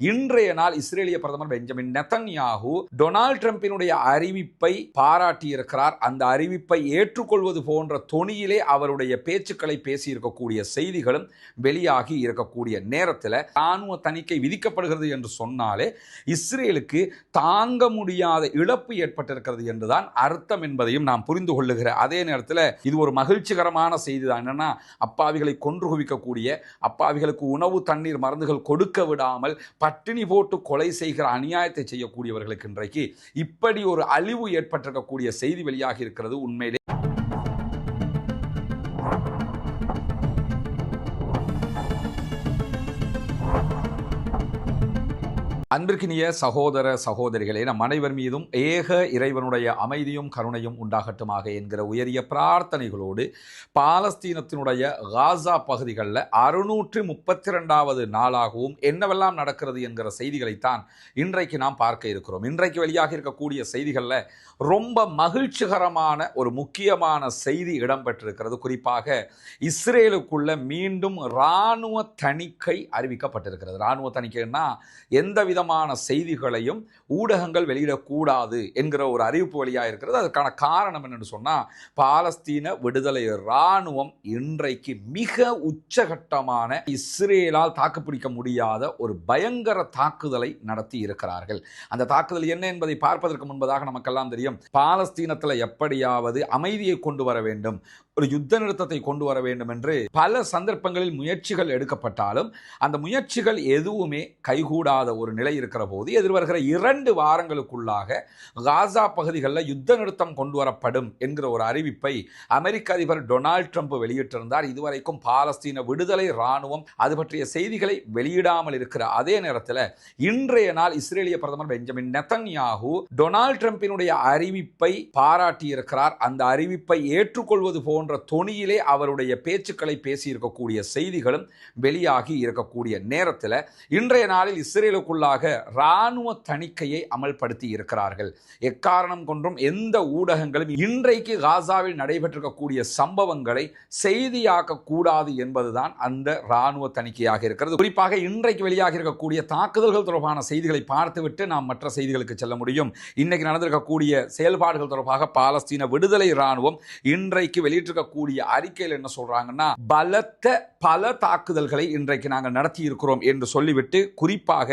இன்றைய நாள் இஸ்ரேலிய பிரதமர் பெஞ்சமின் நெத்தன்யாகு டொனால்ட் ட்ரம்பினுடைய அறிவிப்பை பாராட்டியிருக்கிறார். அந்த அறிவிப்பை ஏற்றுக்கொள்வது போன்ற தொனியிலே அவருடைய பேச்சுக்களை பேசியிருக்கக்கூடிய செய்திகளும் வெளியாகி இருக்கக்கூடிய நேரத்தில் இராணுவ தணிக்கை விதிக்கப்படுகிறது என்று சொன்னாலே இஸ்ரேலுக்கு தாங்க முடியாத இழப்பு ஏற்பட்டிருக்கிறது என்றுதான் அர்த்தம் என்பதையும் நாம் புரிந்து கொள்ளுகிற அதே நேரத்தில் இது ஒரு மகிழ்ச்சிகரமான செய்தி தான் என்னன்னா அப்பாவிகளை கொன்று குவிக்கக்கூடிய அப்பாவிகளுக்கு உணவு தண்ணீர் மருந்துகள் கொடுக்க விடாமல் பட்டினி போட்டு கொலை செய்கிற அநியாயத்தை செய்யக்கூடியவர்களுக்கு இன்றைக்கு இப்படி ஒரு அழிவு ஏற்பட்டிருக்கக்கூடிய செய்தி வெளியாகி இருக்கிறது உண்மையிலே. அன்பிற்கினிய சகோதர சகோதரிகளே நம் அனைவர் மீதும் ஏக இறைவனுடைய அமைதியும் கருணையும் உண்டாகட்டுமாக என்கிற உயரிய பிரார்த்தனைகளோடு பாலஸ்தீனத்தினுடைய காசா பகுதிகளில் அறுநூற்று முப்பத்தி ரெண்டாவது நாளாகவும் என்னவெல்லாம் நடக்கிறது என்கிற செய்திகளைத்தான் இன்றைக்கு நாம் பார்க்க இருக்கிறோம். இன்றைக்கு வெளியாக இருக்கக்கூடிய செய்திகளில் ரொம்ப மகிழ்ச்சிகரமான ஒரு முக்கியமான செய்தி இடம்பெற்றிருக்கிறது. குறிப்பாக இஸ்ரேலுக்குள்ள மீண்டும் இராணுவ தணிக்கை அறிவிக்கப்பட்டிருக்கிறது. இராணுவ தணிக்கைன்னா எந்த விதமான செய்திகளையும் ஊடகங்கள் வெளியிடக்கூடாது என்கிற ஒரு அறிவிப்பு வழியாக இருக்கிறது. அதற்கான காரணம் என்னென்னு சொன்னால் பாலஸ்தீன விடுதலை இராணுவம் இன்றைக்கு மிக உச்சகட்டமான இஸ்ரேலால் தாக்குப்பிடிக்க முடியாத ஒரு பயங்கர தாக்குதலை நடத்தி இருக்கிறார்கள். அந்த தாக்குதல் என்ன என்பதை பார்ப்பதற்கு முன்பதாக நமக்கெல்லாம் தெரியும். பாலஸ்தீனத்தில் எப்படியாவது அமைதியை கொண்டு வர வேண்டும். ஒரு யுத்த நிறுத்தத்தை கொண்டு வர வேண்டும் என்று பல சந்தர்ப்பங்களில் முயற்சிகள் எடுக்கப்பட்டாலும் அந்த முயற்சிகள் எதுவுமே கைகூடாத ஒரு நிலை இருக்கிற போது எதிர்வருகிற இரண்டு வாரங்களுக்குள்ளாக காசா பகுதிகளில் யுத்த நிறுத்தம் கொண்டு வரப்படும் என்கிற ஒரு அறிவிப்பை அமெரிக்க அதிபர் டொனால்ட் ட்ரம்ப் வெளியிட்டிருந்தார். இதுவரைக்கும் பாலஸ்தீன விடுதலை இராணுவம் அது பற்றிய செய்திகளை வெளியிடாமல் இருக்கிற அதே நேரத்தில் இன்றைய நாள் இஸ்ரேலிய பிரதமர் பெஞ்சமின் நெத்தன்யாகு டொனால்ட் ட்ரம்பினுடைய அறிவிப்பை பாராட்டியிருக்கிறார். அந்த அறிவிப்பை ஏற்றுக்கொள்வது போன்ற தொனியிலே அவருடைய பேச்சுக்களை பேசியிருக்கக்கூடிய செய்திகளும் வெளியாகி இருக்கக்கூடிய நேரத்தில் இன்றைய நாளில் இஸ்ரேலுக்குள்ளாக இராணுவ தணிக்கையை அமல்படுத்தி இருக்கிறார்கள். எக்காரணம் கொன்றும் எந்த ஊடகங்களும் இன்றைக்கு காசாவில் நடைபெற்றிருக்கக்கூடிய சம்பவங்களை செய்தியாக்க கூடாது என்பதுதான் அந்த இராணுவ தணிக்கையாக இருக்கிறது. குறிப்பாக இன்றைக்கு வெளியாக இருக்கக்கூடிய தாக்குதல்கள் தொடர்பான செய்திகளை பார்த்துவிட்டு நாம் மற்ற செய்திகளுக்கு செல்ல முடியும். இன்னைக்கு நடந்திருக்கக்கூடிய செயல்பாடுகள் தொடர்பாக பாலஸ்தீன விடுதலை இராணுவம் இன்றைக்கு வெளியிட்டிருக்கக்கூடிய அறிக்கையில் என்ன சொல்றாங்கன்னா பலத்த பல தாக்குதல்களை இன்றைக்கு நாங்கள் நடத்தி இருக்கிறோம் என்று சொல்லிவிட்டு குறிப்பாக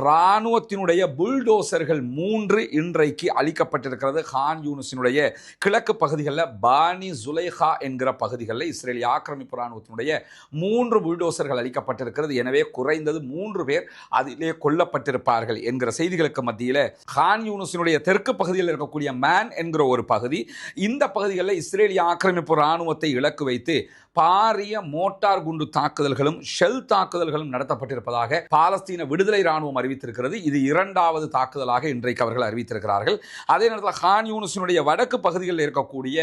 இராணுவத்தினுடைய புல்டோசர்கள் மூன்று இன்றைக்கு அளிக்கப்பட்டிருக்கிறது ஹான் யூனிஸினுடைய கிழக்கு பகுதிகளில் பானி சுலைஹா என்கிற பகுதிகளில் இஸ்ரேலிய ஆக்கிரமிப்பு இராணுவத்தினுடைய மூன்று புல்டோசர்கள் அளிக்கப்பட்டிருக்கிறது எனவே குறைந்தது மூன்று பேர் அதிலே கொல்லப்பட்டிருப்பார்கள் என்கிற செய்திகளுக்கு மத்தியில் ஹான் யூனிஸினுடைய தெற்கு பகுதியில் இருக்கக்கூடிய மேன் என்கிற ஒரு பகுதி இந்த பகுதிகளில் இஸ்ரேலிய ஆக்கிரமிப்பு இராணுவத்தை இலக்கு வைத்து பாரிய மோட்டார் குண்டு தாக்குதல்களும் ஷெல் தாக்குதல்களும் நடத்தப்பட்டிருப்பதாக பாலஸ்தீன விடுதலை ராணுவம் அறிவித்திருக்கிறது. இது இரண்டாவது தாக்குதலாக இன்றைக்கு அவர்கள் அறிவித்திருக்கிறார்கள். அதே நேரத்தில் ஹான் யூனிஸினுடைய வடக்கு பகுதிகளில் இருக்கக்கூடிய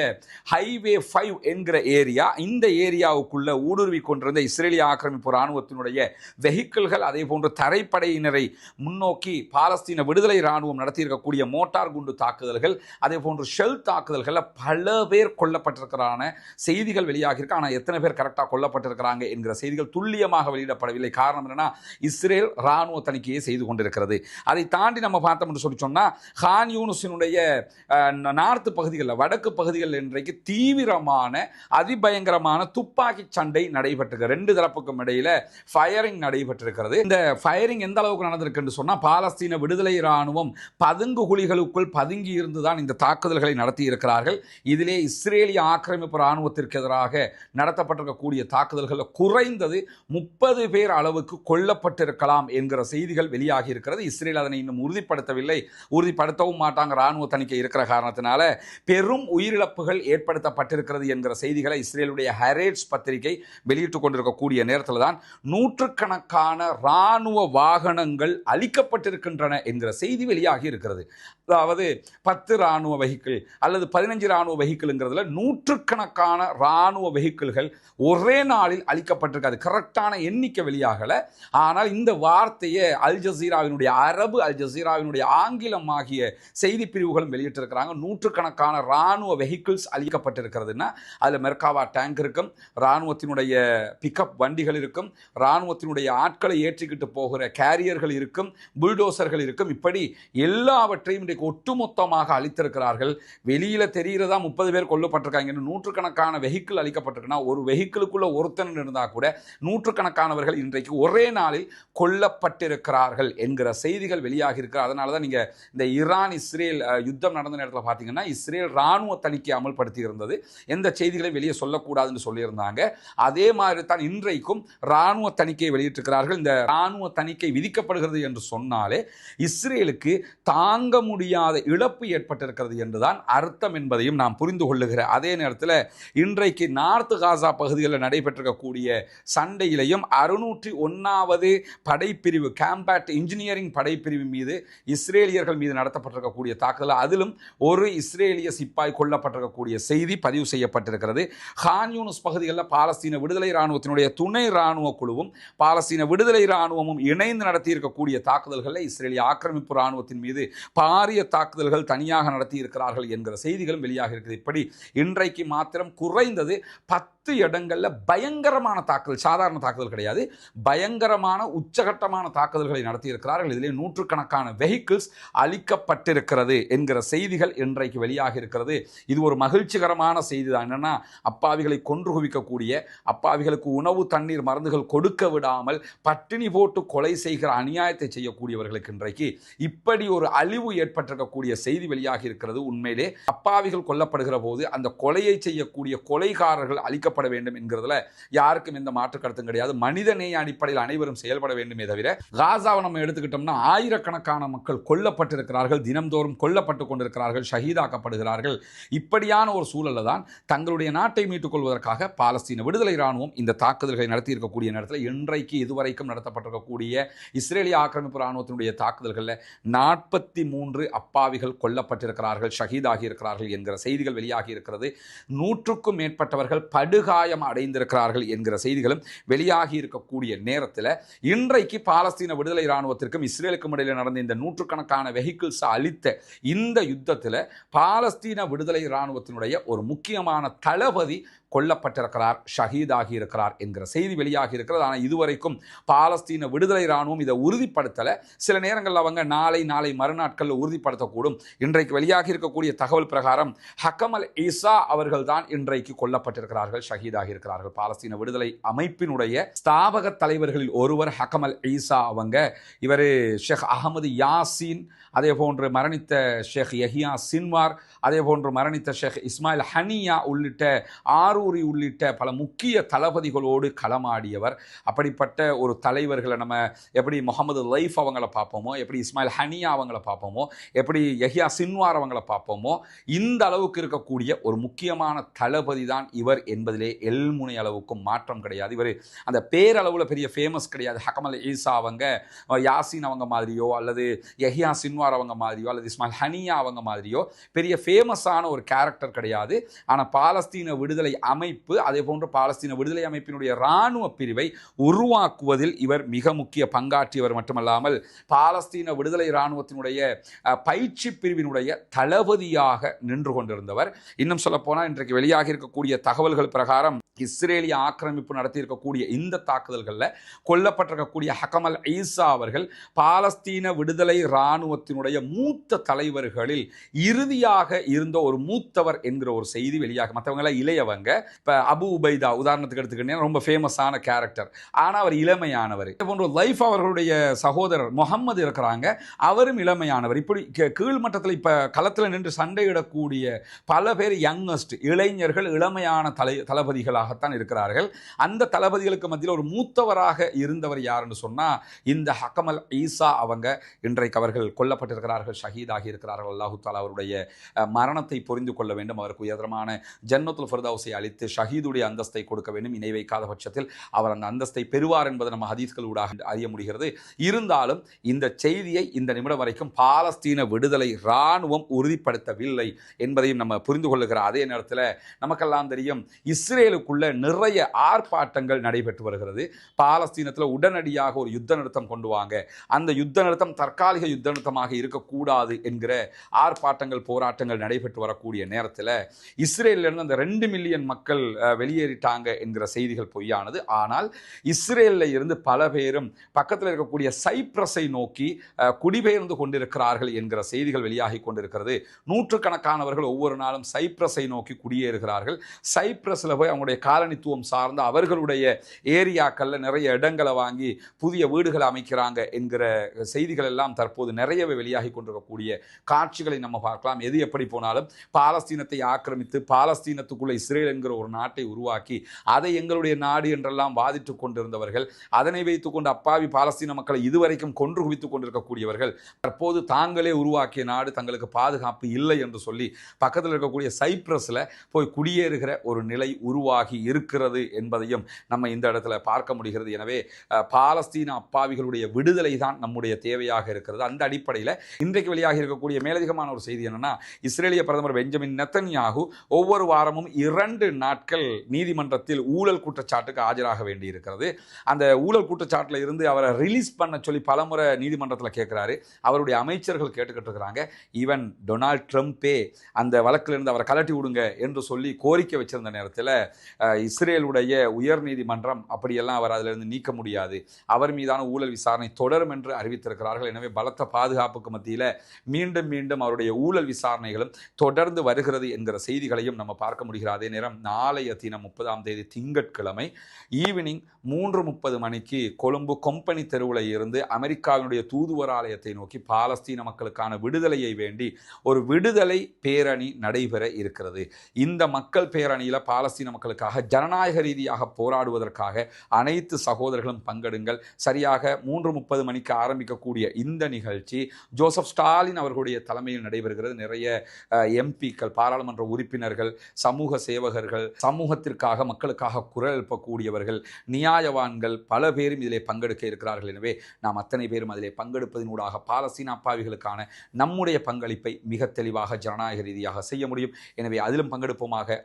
ஹைவே ஃபைவ் என்கிற ஏரியா இந்த ஏரியாவுக்குள்ள ஊடுருவி கொண்டிருந்த இஸ்ரேலிய ஆக்கிரமிப்பு ராணுவத்தினுடைய வெஹிக்கிள்கள் அதே போன்று தரைப்படையினரை முன்னோக்கி பாலஸ்தீன விடுதலை ராணுவம் நடத்தியிருக்கக்கூடிய மோட்டார் குண்டு தாக்குதல்கள் அதே போன்று ஷெல் தாக்குதல்களில் பல பேர் கொல்லப்பட்டிருக்கிறான செய்திகள் வெளியாகியிருக்கு. ஆனால் எத்தனை பேர் கரெக்டாக கொல்லப்பட்டிருக்கிறாங்க என்கிற செய்திகள் துல்லியமாக வெளியிடப்படவில்லை. காரணம் என்னன்னா இஸ்ரேல் இராணுவ தணிக்கையை செய்து கொண்டிருக்கிறது. அதை தாண்டி நம்ம பார்த்தோம் என்று சொல்லி சொன்னால் ஹான் யூனிஸினுடைய நார்த்து பகுதிகளில் வடக்கு பகுதிகளில் இன்றைக்கு தீவிரமான அதிபயங்கரமான துப்பாக்கி சண்டை நடைபெற்றிருக்கு. ரெண்டு தரப்புக்கும் இடையில ஃபயரிங் நடைபெற்றிருக்கிறது. இந்த ஃபயரிங் எந்த அளவுக்கு நடந்திருக்கு என்று சொன்னால் பாலஸ்தீன விடுதலை ராணுவம் பதுங்கு குழிகளுக்குள் பதுங்கி இருந்துதான் இந்த தாக்குதல்களை நடத்தி இருக்கிறார்கள் இதிலே இஸ்ரேலிய ஆக்கிரமிப்பு ராணுவத்திற்கு எதிராக நடத்தப்பட்டிருக்கக்கூடிய தாக்குதல்களில் குறைந்தது முப்பது பேர் அளவுக்கு கொல்லப்பட்டிருக்கலாம் என்கிற செய்திகள் வெளியாகி இருக்கிறது. இஸ்ரேல் அதனை இன்னும் உறுதிப்படுத்தவில்லை. உறுதிப்படுத்தவும் மாட்டாங்க. ராணுவ தணிக்கை இருக்கிற காரணத்தினால பெரும் உயிரிழப்புகள் ஏற்படுத்தப்பட்டிருக்கிறது என்கிற செய்திகளை இஸ்ரேலுடைய ஹரேட்ஸ் பத்திரிகை வெளியிட்டுக் கொண்டிருக்கக்கூடிய நேரத்தில் தான் நூற்றுக்கணக்கான ராணுவ வாகனங்கள் அளிக்கப்பட்டிருக்கின்றன என்கிற செய்தி வெளியாகி இருக்கிறது. அதாவது பத்து இராணுவ வெஹிக்கிள் அல்லது பதினஞ்சு இராணுவ வெஹிக்கிள்ங்கிறதுல நூற்றுக்கணக்கான இராணுவ வெஹிக்கிள்கள் ஒரே நாளில் அளிக்கப்பட்டிருக்காது. கரெக்டான எண்ணிக்கை வெளியாகலை. ஆனால் இந்த வார்த்தையை அல் ஜசீராவினுடைய அரபு அல் ஜசீராவினுடைய ஆங்கிலம் ஆகிய செய்தி பிரிவுகளும் வெளியிட்டிருக்கிறாங்க. நூற்றுக்கணக்கான இராணுவ வெஹிக்கிள்ஸ் அளிக்கப்பட்டிருக்கிறதுனா அதில் மெர்காவா டேங்க் இருக்கும் இராணுவத்தினுடைய பிக்கப் வண்டிகள் இருக்கும் இராணுவத்தினுடைய ஆட்களை ஏற்றிக்கிட்டு போகிற கேரியர்கள் இருக்கும் புல்டோசர்கள் இருக்கும். இப்படி எல்லாவற்றையும் இன்றைக்கு ஒட்டுமொத்தமாக அளித்திருக்கிறார்கள் வெளியில் தெரிகிறதா முப்பது பேர் கொல்லப்பட்டிருக்காங்கன்னு நூற்றுக்கணக்கான வெஹிக்கிள் அளிக்கப்பட்டிருக்குன்னா ஒரு வெஹிக்கிளுக்குள்ளே ஒருத்தன் இருந்தால் கூட நூற்றுக்கணக்கானவர்கள் இன்றைக்கு ஒரே நாளில் கொல்லப்பட்டிருக்கிறார்கள் என்கிற செய்திகள் வெளியாகி இருக்கிற அதனால தான் நீங்கள் இந்த ஈரான் இஸ்ரேல் யுத்தம் நடந்த நேரத்தில் பார்த்தீங்கன்னா இஸ்ரேல் இராணுவ தணிக்கை அமல்படுத்தி இருந்தது எந்த செய்திகளையும் வெளியே சொல்லக்கூடாதுன்னு சொல்லியிருந்தாங்க. அதே மாதிரி தான் இன்றைக்கும் இராணுவ தணிக்கையை வெளியிட்டிருக்கிறார்கள். இந்த இராணுவ தணிக்கை விதிக்கப்படுகிறது என்று சொன்னாலே இஸ்ரேலுக்கு தாங்க முடியும் முடியாத இழப்பு ஏற்பட்டிருக்கிறது என்றுதான் அர்த்தம் என்பதையும் நாம் புரிந்து கொள்ளுகிற அதே நேரத்தில் இன்றைக்கு நார்த் காசா பகுதிகளில் நடைபெற்றிருக்கக்கூடிய சண்டையிலையும் அறுநூற்றி ஒன்றாவது படைப்பிரிவு கேம்பேட் இன்ஜினியரிங் படைப்பிரிவு மீது இஸ்ரேலியர்கள் மீது நடத்தப்பட்டிருக்கக்கூடிய தாக்குதல். அதிலும் ஒரு இஸ்ரேலிய சிப்பாய் கொல்லப்பட்டிருக்கக்கூடிய செய்தி பதிவு செய்யப்பட்டிருக்கிறது. ஹான்யூனஸ் பகுதிகளில் பாலஸ்தீன விடுதலை இராணுவத்தினுடைய துணை இராணுவ குழுவும் பாலஸ்தீன விடுதலை இராணுவமும் இணைந்து நடத்தியிருக்கக்கூடிய தாக்குதல்களில் இஸ்ரேலிய ஆக்கிரமிப்பு இராணுவத்தின் மீது பாரிய தாக்குதல்கள் தனியாக நடத்தி இருக்கிறார்கள் என்கிற செய்திகளும் வெளியாக இருக்குது இப்படி இன்றைக்கு மாத்திரம் குறைந்தது பத்து பத்து இடங்களில் பயங்கரமான தாக்குதல் சாதாரண தாக்குதல் கிடையாது. பயங்கரமான உச்சகட்டமான தாக்குதல்களை நடத்தியிருக்கிறார்கள். இதிலே நூற்றுக்கணக்கான வெஹிக்கிள்ஸ் அளிக்கப்பட்டிருக்கிறது என்கிற செய்திகள் இன்றைக்கு வெளியாக இருக்கிறது. இது ஒரு மகிழ்ச்சிகரமான செய்தி தான். என்னென்னா அப்பாவிகளை கொன்று குவிக்கக்கூடிய அப்பாவிகளுக்கு உணவு தண்ணீர் மருந்துகள் கொடுக்க விடாமல் பட்டினி போட்டு கொலை செய்கிற அநியாயத்தை செய்யக்கூடியவர்களுக்கு இன்றைக்கு இப்படி ஒரு அழிவு ஏற்பட்டிருக்கக்கூடிய செய்தி வெளியாகி இருக்கிறது. உண்மையிலே அப்பாவிகள் கொல்லப்படுகிற போது அந்த கொலையை செய்யக்கூடிய கொலைகாரர்கள் அழிக்கப்பட வேண்டும் என்கிறதுல யாருக்கும் எந்த மாற்று கருத்தும் கிடையாது. மனித நேய அடிப்படையில் அனைவரும் செயல்பட வேண்டுமே தவிர காசாவை நம்ம எடுத்துக்கிட்டோம்னா ஆயிரக்கணக்கான மக்கள் கொல்லப்பட்டிருக்கிறார்கள். தினம்தோறும் கொல்லப்பட்டு கொண்டிருக்கிறார்கள் ஷஹீதாக்கப்படுகிறார்கள். இப்படியான ஒரு சூழலில் தான் தங்களுடைய நாட்டை மீட்டுக் கொள்வதற்காக பாலஸ்தீன விடுதலை இராணுவம் இந்த தாக்குதல்களை நடத்தி இருக்கக்கூடிய நேரத்தில் இன்றைக்கு இதுவரைக்கும் நடத்தப்பட்டிருக்கக்கூடிய இஸ்ரேலிய ஆக்கிரமிப்பு இராணுவத்தினுடைய தாக்குதல்களில் நாற்பத்தி மூன்று அப்பாவிகள் கொல்லப்பட்டிருக்கிறார்கள் ஷஹீதாகி இருக்கிறார்கள் என்கிற செய்திகள் வெளியாகி இருக்கிறது. நூற்றுக்கும் மேற்பட்டவர்கள் படு படுகாயம் அடைந்திருக்கிறார்கள் என்கிற செய்திகளும் வெளியாகி இருக்கக்கூடிய நேரத்தில் இன்றைக்கு பாலஸ்தீன விடுதலை இராணுவத்திற்கும் இஸ்ரேலுக்கும் இடையில் நடந்த இந்த நூற்றுக்கணக்கான வெஹிக்கிள்ஸ் அளித்த இந்த யுத்தத்தில் பாலஸ்தீன விடுதலை இராணுவத்தினுடைய ஒரு முக்கியமான தளபதி கொல்லப்பட்டிருக்கிறார் ஷஹீதாகி இருக்கிறார் என்கிற செய்தி வெளியாகி இருக்கிறது. ஆனால் இதுவரைக்கும் பாலஸ்தீன விடுதலை இராணுவம் இதை உறுதிப்படுத்தலை. சில நேரங்களில் அவங்க நாளை நாளை மறுநாட்களில் உறுதிப்படுத்தக்கூடும். இன்றைக்கு வெளியாகி இருக்கக்கூடிய தகவல் பிரகாரம் ஹக்கமல் ஈசா அவர்கள் தான் இன்றைக்கு கொல்லப்பட்டிருக்கிறார்கள் ஷஹீதாகி இருக்கிறார்கள் பாலஸ்தீன விடுதலை அமைப்பினுடைய ஸ்தாபக தலைவர்களில் ஒருவர் ஹக்கமல் ஈசா அவங்க. இவர் ஷேக் அகமது யாசின் அதே போன்று மரணித்த ஷேக் யஹியா சின்வார் அதே போன்று மரணித்த ஷேக் இஸ்மாயில் ஹனியா உள்ளிட்ட ஆரூரி உள்ளிட்ட பல முக்கிய தளபதிகளோடு களமாடியவர். அப்படிப்பட்ட ஒரு தலைவர்களை நம்ம எப்படி முகமது லைஃப் அவங்கள பார்ப்போமோ எப்படி இஸ்மாயில் ஹனியா அவங்கள பார்ப்போமோ எப்படி யஹியா சின்வார் அவங்கள பார்ப்போமோ இந்த அளவுக்கு இருக்கக்கூடிய ஒரு முக்கியமான தளபதி தான் இவர் என்பதிலே எல்முனை அளவுக்கும் மாற்றம் கிடையாது. இவர் அந்த பேரளவில் பெரிய ஃபேமஸ் கிடையாது. ஹக்கமல் ஈசா அவங்க யாசின் அவங்க மாதிரியோ அல்லது யஹியா சின்வார் அவங்க மாதிரியோ அல்லது இஸ்மாயில் ஹனியா அவங்க மாதிரியோ பெரிய ஃபேமஸான ஒரு கேரக்டர் கிடையாது. ஆனால் பாலஸ்தீன விடுதலை அமைப்பு அதே போன்று பாலஸ்தீன விடுதலை அமைப்பினுடைய இராணுவ பிரிவை உருவாக்குவதில் இவர் மிக முக்கிய பங்காற்றியவர் மட்டுமல்லாமல் பாலஸ்தீன விடுதலை இராணுவத்தினுடைய பயிற்சி பிரிவினுடைய தளபதியாக நின்று கொண்டிருந்தவர். இன்னும் சொல்லப்போனால் இன்றைக்கு வெளியாக இருக்கக்கூடிய தகவல்கள் பிரகாரம் இஸ்ரேலிய ஆக்கிரமிப்பு நடத்தியிருக்கக்கூடிய இந்த தாக்குதல்களில் கொல்லப்பட்டிருக்கக்கூடிய ஹக்கமல் ஈசா அவர்கள் பாலஸ்தீன விடுதலை சமூகத்தினுடைய மூத்த தலைவர்களில் இறுதியாக இருந்த ஒரு மூத்தவர் என்கிற ஒரு செய்தி வெளியாக மற்றவங்களாம் இளையவங்க. இப்போ அபு உபைதா உதாரணத்துக்கு எடுத்துக்கிட்டீங்கன்னா ரொம்ப ஃபேமஸான கேரக்டர் ஆனால் அவர் இளமையானவர். போன்ற லைஃப் அவர்களுடைய சகோதரர் முகம்மது இருக்கிறாங்க. அவரும் இளமையானவர். இப்படி கீழ்மட்டத்தில் இப்போ களத்தில் நின்று சண்டையிடக்கூடிய பல பேர் யங்கஸ்ட் இளைஞர்கள் இளமையான தலை தளபதிகளாகத்தான் இருக்கிறார்கள். அந்த தளபதிகளுக்கு மத்தியில் ஒரு மூத்தவராக இருந்தவர் யாருன்னு சொன்னால் இந்த ஹக்கமல் ஈசா அவங்க. இன்றைக்கு அவர்கள் கொல்லப்பட்ட கொல்லப்பட்டிருக்கிறார்கள் ஷஹீதாகி இருக்கிறார்கள் அல்லாஹு தாலா அவருடைய மரணத்தை புரிந்து கொள்ள வேண்டும். அவருக்கு உயர்தரமான ஜன்னத்துல் ஃபர்தௌஸை அளித்து ஷஹீதுடைய அந்தஸ்தை கொடுக்க வேண்டும். இணை வைக்காத பட்சத்தில் அவர் அந்த அந்தஸ்தை பெறுவார் என்பதை நம்ம ஹதீஸ்களூடாக அறிய முடிகிறது. இருந்தாலும் இந்த செய்தியை இந்த நிமிடம் வரைக்கும் பாலஸ்தீன விடுதலை இராணுவம் உறுதிப்படுத்தவில்லை என்பதையும் நம்ம புரிந்து கொள்ளுகிற அதே நேரத்தில் நமக்கெல்லாம் தெரியும் இஸ்ரேலுக்குள்ள நிறைய ஆர்ப்பாட்டங்கள் நடைபெற்று வருகிறது. பாலஸ்தீனத்தில் உடனடியாக ஒரு யுத்த நிறுத்தம் கொண்டு வாங்க. அந்த யுத்த நிறுத்தம் தற்காலிக யுத்த நிறுத்தமாக இருக்கக்கூடாது என்கிற ஆர்ப்பாட்டங்கள் போராட்டங்கள் நடைபெற்று வரக்கூடிய நேரத்தில் இஸ்ரேலிருந்து அந்த ரெண்டு மில்லியன் மக்கள் வெளியேறிட்டாங்க என்கிற செய்திகள் பொய்யானது. ஆனால் இஸ்ரேலில் இருந்து பல பேரும் பக்கத்தில் இருக்கக்கூடிய சைப்ரஸை நோக்கி குடிபெயர்ந்து கொண்டிருக்கிறார்கள் என்கிற செய்திகள் வெளியாகி கொண்டிருக்கிறது. நூற்றுக்கணக்கானவர்கள் ஒவ்வொரு நாளும் சைப்ரஸை நோக்கி குடியேறுகிறார்கள். சைப்ரஸில் போய் அவங்களுடைய காலனித்துவம் சார்ந்த அவர்களுடைய ஏரியாக்களில் நிறைய இடங்களை வாங்கி புதிய வீடுகளை அமைக்கிறாங்க என்கிற செய்திகள் எல்லாம் தற்போது நிறையவே வெளியாகி கொண்டிருக்கக்கூடிய காட்சிகளை நம்ம பார்க்கலாம். எது எப்படி போனாலும் பாலஸ்தீனத்தை ஆக்கிரமித்து பாலஸ்தீனத்துக்குள்ள இஸ்ரேல் என்கிற ஒரு நாட்டை உருவாக்கி அதை எங்களுடைய நாடு என்றெல்லாம் வாதிட்டுக் கொண்டிருந்தவர்கள் அதனை வைத்துக்கொண்டு அப்பாவி பாலஸ்தீன மக்களை இதுவரைக்கும் கொன்று குவித்துக் கொண்டிருக்கக்கூடியவர்கள் தற்போது தாங்களே உருவாக்கிய நாடு தங்களுக்கு பாதுகாப்பு இல்லை என்று சொல்லி பக்கத்தில் இருக்கக்கூடிய சைப்ரஸில் போய் குடியேறுகிற ஒரு நிலை உருவாகி இருக்கிறது என்பதையும் நம்ம இந்த இடத்துல பார்க்க முடிகிறது. எனவே பாலஸ்தீன அப்பாவிகளுடைய விடுதலை தான் நம்முடைய தேவையாக இருக்கிறது. அந்த அடிப்படையில் இன்றைக்கு வெளியாக இருக்கக்கூடிய மேலதிகமான ஒரு செய்தி என்னன்னா இஸ்ரேலிய பிரதமர் பெஞ்சமின் நெத்தன்யாகு ஒவ்வொரு வாரமும் இரண்டு நாட்கள் நீதிமன்றத்தில் ஊழல் குற்றச்சாட்டுக்கு ஆஜராக வேண்டியிருக்கிறது. அந்த ஊழல் குற்றச்சாட்டில் இருந்து அவரை ரிலீஸ் பண்ண சொல்லி பலமுறை நீதிமன்றத்தில் கேட்குறாரு அவருடைய அமைச்சர்கள் கேட்டுக்கிட்டு இருக்கிறாங்க. ஈவன் டொனால்ட் ட்ரம்ப்பே அந்த வழக்கிலிருந்து அவரை கலட்டி விடுங்க என்று சொல்லி கோரிக்கை வச்சிருந்த நேரத்தில் இஸ்ரேலுடைய உயர் நீதிமன்றம் அப்படியெல்லாம் அவர் அதிலிருந்து நீக்க முடியாது. அவர் மீதான ஊழல் விசாரணை தொடரும் என்று அறிவித்திருக்கிறார்கள். எனவே பலத்த பாதுகாப்பு பாதுகாப்புக்கு மத்தியில் மீண்டும் மீண்டும் அவருடைய ஊழல் விசாரணைகளும் தொடர்ந்து வருகிறது என்கிற செய்திகளையும் நம்ம பார்க்க முடிகிறது. அதே நேரம் நாளைய தினம் முப்பதாம் தேதி திங்கட்கிழமை ஈவினிங் மூன்று முப்பது மணிக்கு கொழும்பு கொம்பனி தெருவில் இருந்து அமெரிக்காவினுடைய தூதுவராலயத்தை நோக்கி பாலஸ்தீன மக்களுக்கான விடுதலையை வேண்டி ஒரு விடுதலை பேரணி நடைபெற இருக்கிறது. இந்த மக்கள் பேரணியில் பாலஸ்தீன மக்களுக்காக ஜனநாயக ரீதியாக போராடுவதற்காக அனைத்து சகோதரர்களும் பங்கெடுங்கள். சரியாக மூன்று முப்பது மணிக்கு ஆரம்பிக்கக்கூடிய இந்த நிகழ்ச்சி ஜோசப் ஸ்டாலின் அவர்களுடைய தலைமையில் நடைபெறுகிறது. நிறைய எம்பிக்கள் பாராளுமன்ற உறுப்பினர்கள் சமூக சேவகர்கள் சமூகத்திற்காக மக்களுக்காக குரல் எழுப்பக்கூடியவர்கள் நியாயவான்கள் பல பேரும் இதிலே பங்கெடுக்க இருக்கிறார்கள். எனவே நாம் அத்தனை பேரும் அதிலே பங்கெடுப்பதனூடாக பாலஸ்தீன அப்பாவிகளுக்கான நம்முடைய பங்களிப்பை மிக தெளிவாக ஜனநாயக ரீதியாக செய்ய முடியும். எனவே அதிலும் பங்கெடுப்போமாக.